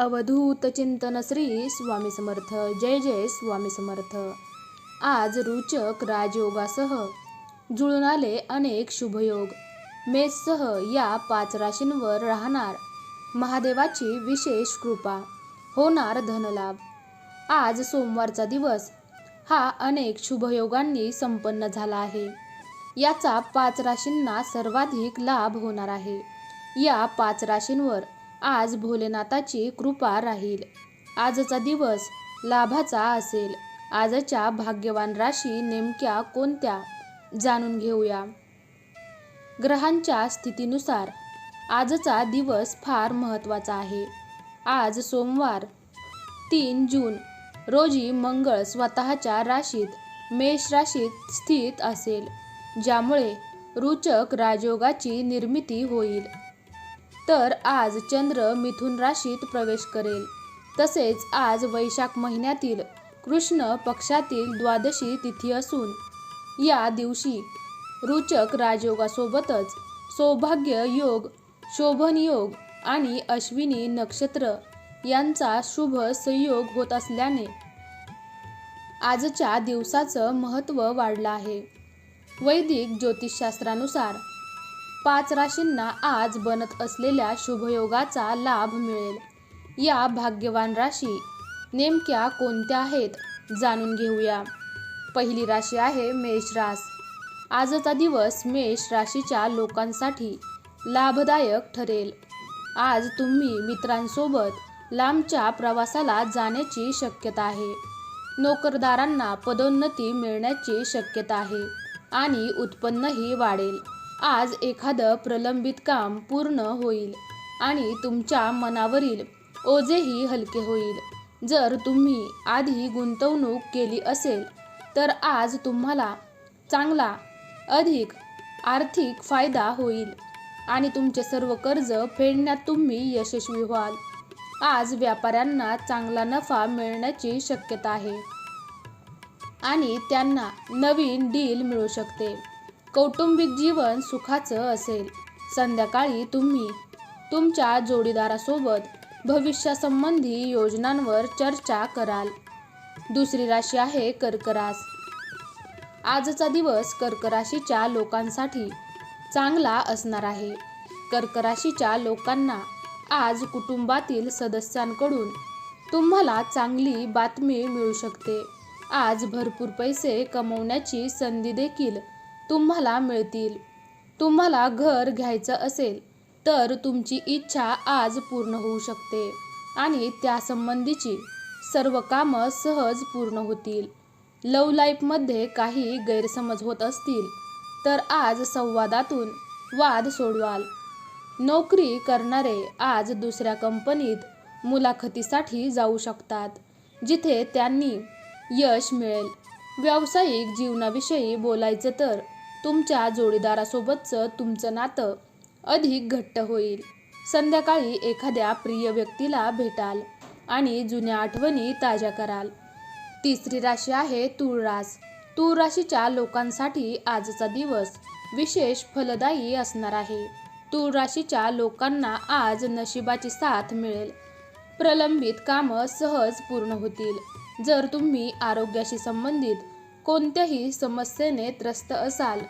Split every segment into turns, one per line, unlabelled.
अवधूत चिंतन श्री स्वामी समर्थ. जय जय स्वामी समर्थ. आज रुचक राजयोगासह जुळून आले अनेक शुभयोग. मेषसह या पाच राशींवर राहणार महादेवाची विशेष कृपा. होणार धनलाभ. आज सोमवारचा दिवस हा अनेक शुभयोगांनी संपन्न झाला आहे. याचा पाच राशींना सर्वाधिक लाभ होणार आहे. या पाच राशींवर आज भोलेनाथाची कृपा राहील. आजचा दिवस लाभाचा असेल. आजच्या भाग्यवान राशी नेमक्या कोणत्या? जाणून घेऊया. ग्रहांच्या स्थितीनुसार आजचा दिवस फार महत्त्वाचा आहे. आज सोमवार तीन जून रोजी मंगळ स्वतःच्या राशीत मेष राशीत स्थित असेल ज्यामुळे रुचक राजयोगाची निर्मिती होईल. तर आज चंद्र मिथुन राशीत प्रवेश करेल. तसेच आज वैशाख महिन्यातील कृष्ण पक्षातील द्वादशी तिथी असून या दिवशी रुचक राजयोगासोबतच सौभाग्य योग शोभन योग आणि अश्विनी नक्षत्र यांचा शुभ संयोग होत असल्याने आजच्या दिवसाचं महत्त्व वाढलं आहे. वैदिक ज्योतिषशास्त्रानुसार पाच राशींना आज बनत असलेल्या शुभयोगाचा लाभ मिळेल. या भाग्यवान राशी नेमक्या कोणत्या आहेत जाणून घेऊया. पहिली राशी आहे मेष रास. आजचा दिवस मेष राशीच्या लोकांसाठी लाभदायक ठरेल. आज तुम्ही मित्रांसोबत लांबच्या प्रवासाला जाण्याची शक्यता आहे. नोकरदारांना पदोन्नती मिळण्याची शक्यता आहे आणि उत्पन्नही वाढेल. आज एखादं प्रलंबित काम पूर्ण होईल आणि तुमच्या मनावरील ओझेही हलके होईल. जर तुम्ही आधी गुंतवणूक केली असेल तर आज तुम्हाला चांगला अधिक आर्थिक फायदा होईल आणि तुमचे सर्व कर्ज फेडण्यात तुम्ही यशस्वी व्हाल. आज व्यापाऱ्यांना चांगला नफा मिळण्याची शक्यता आहे आणि त्यांना नवीन डील मिळू शकते. कौटुंबिक जीवन सुखाचं असेल. संध्याकाळी तुम्ही तुमच्या जोडीदारासोबत भविष्यासंबंधी योजनांवर चर्चा कराल. दुसरी राशी आहे कर्क रास आजचा दिवस कर्क राशीच्या लोकांसाठी चांगला असणार आहे. कर्क राशीच्या लोकांना आज कुटुंबातील सदस्यांकडून तुम्हाला चांगली बातमी मिळू शकते. आज भरपूर पैसे कमवण्याची संधी देखील तुम्हाला मिळतील. तुम्हाला घर घ्यायचं असेल तर तुमची इच्छा आज पूर्ण होऊ शकते आणि त्यासंबंधीची सर्व कामं सहज पूर्ण होतील. लव लाईफमध्ये काही गैरसमज होत असतील तर आज संवादातून वाद सोडवाल. नोकरी करणारे आज दुसऱ्या कंपनीत मुलाखतीसाठी जाऊ शकतात जिथे त्यांनी यश मिळेल. व्यावसायिक जीवनाविषयी बोलायचं तर तुमच्या जोडीदारासोबतचं तुमचं नातं अधिक घट्ट होईल. संध्याकाळी एखाद्या प्रिय व्यक्तीला भेटाल आणि जुन्या आठवणी ताज्या कराल. तिसरी राशी आहे तूळ रास तूळ राशीच्या लोकांसाठी आजचा दिवस विशेष फलदायी असणार आहे. तूळ राशीच्या लोकांना आज नशिबाची साथ मिळेल. प्रलंबित कामं सहज पूर्ण होतील. जर तुम्ही आरोग्याशी संबंधित कोणत्याही समस्येने त्रस्त असाल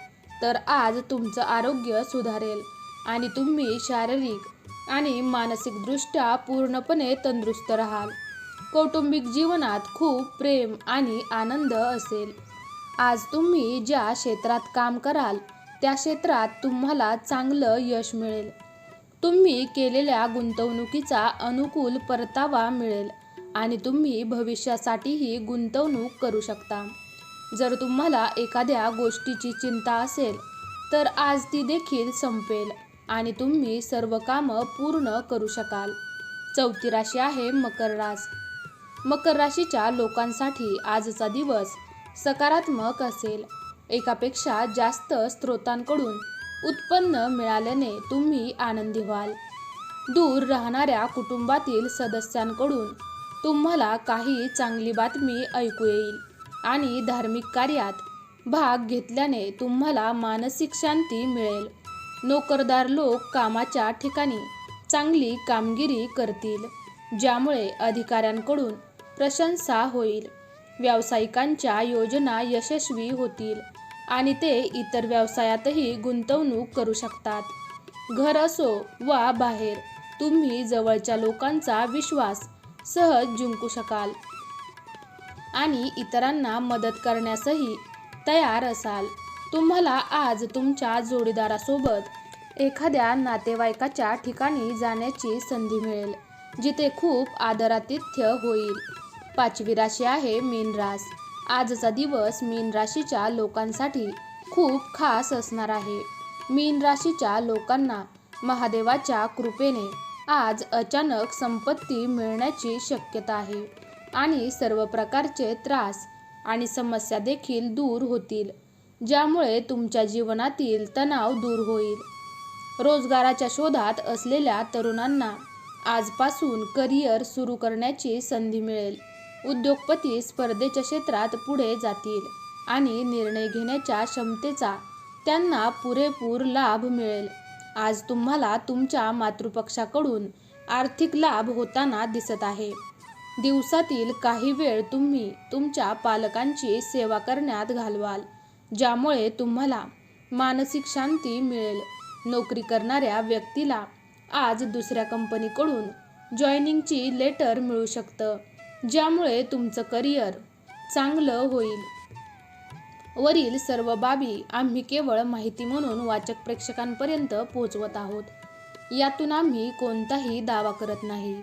तर आज तुमचं आरोग्य सुधारेल आणि तुम्ही शारीरिक आणि मानसिकदृष्ट्या पूर्णपणे तंदुरुस्त राहाल. कौटुंबिक जीवनात खूप प्रेम आणि आनंद असेल. आज तुम्ही ज्या क्षेत्रात काम कराल त्या क्षेत्रात तुम्हाला चांगलं यश मिळेल. तुम्ही केलेल्या गुंतवणुकीचा अनुकूल परतावा मिळेल आणि तुम्ही भविष्यासाठीही गुंतवणूक करू शकता. जर तुम्हाला एखाद्या गोष्टीची चिंता असेल तर आज ती देखील संपेल आणि तुम्ही सर्व कामं पूर्ण करू शकाल. चौथी राशी आहे मकर रास. मकर राशीच्या लोकांसाठी आजचा दिवस सकारात्मक असेल. एकापेक्षा जास्त स्रोतांकडून उत्पन्न मिळाल्याने तुम्ही आनंदी व्हाल. दूर राहणाऱ्या कुटुंबातील सदस्यांकडून तुम्हाला काही चांगली बातमी ऐकू येईल. आणि धार्मिक कार्यात भाग घेतल्याने तुम्हाला मानसिक शांती मिळेल. नोकरदार लोक कामाच्या ठिकाणी चांगली कामगिरी करतील ज्यामुळे अधिकाऱ्यांकडून प्रशंसा होईल व्यावसायिकांच्या योजना यशस्वी होतील आणि ते इतर व्यवसायातही गुंतवणूक करू शकतात. घर असो वा बाहेर तुम्ही जवळच्या लोकांचा विश्वास सहज जिंकू शकाल. आणि इतरांना मदत करण्यासही तयार असाल. तुम्हाला आज तुमच्या जोडीदारासोबत एखाद्या नातेवाईकाच्या ठिकाणी जाण्याची संधी मिळेल जिथे खूप आदरातिथ्य होईल. पाचवी राशी आहे मीन रास. आजचा दिवस मीन राशीच्या लोकांसाठी खूप खास असणार आहे. मीन राशीच्या लोकांना महादेवाच्या कृपेने आज अचानक संपत्ती मिळण्याची शक्यता आहे. आणि सर्व प्रकारचे त्रास आणि समस्या देखील दूर होतील ज्यामुळे तुमच्या जीवनातील तणाव दूर होईल. रोजगाराच्या शोधात असलेल्या तरुणांना आजपासून करिअर सुरू करण्याची संधी मिळेल. उद्योगपती स्पर्धेच्या क्षेत्रात पुढे जातील आणि निर्णय घेण्याच्या क्षमतेचा त्यांना पुरेपूर लाभ मिळेल. आज तुम्हाला तुमच्या मातृपक्षाकडून आर्थिक लाभ होताना दिसत आहे. दिवसातील काही वेळ तुम्ही तुमच्या पालकांची सेवा करण्यात घालवाल ज्यामुळे तुम्हाला मानसिक शांती मिळेल. नोकरी करणाऱ्या व्यक्तीला आज दुसऱ्या कंपनीकडून जॉईनिंगची लेटर मिळू शकतं ज्यामुळे तुमचं करिअर चांगलं होईल. वरील सर्व बाबी आम्ही केवळ माहिती म्हणून वाचक प्रेक्षकांपर्यंत पोहोचवत आहोत. यातून आम्ही कोणताही दावा करत नाही.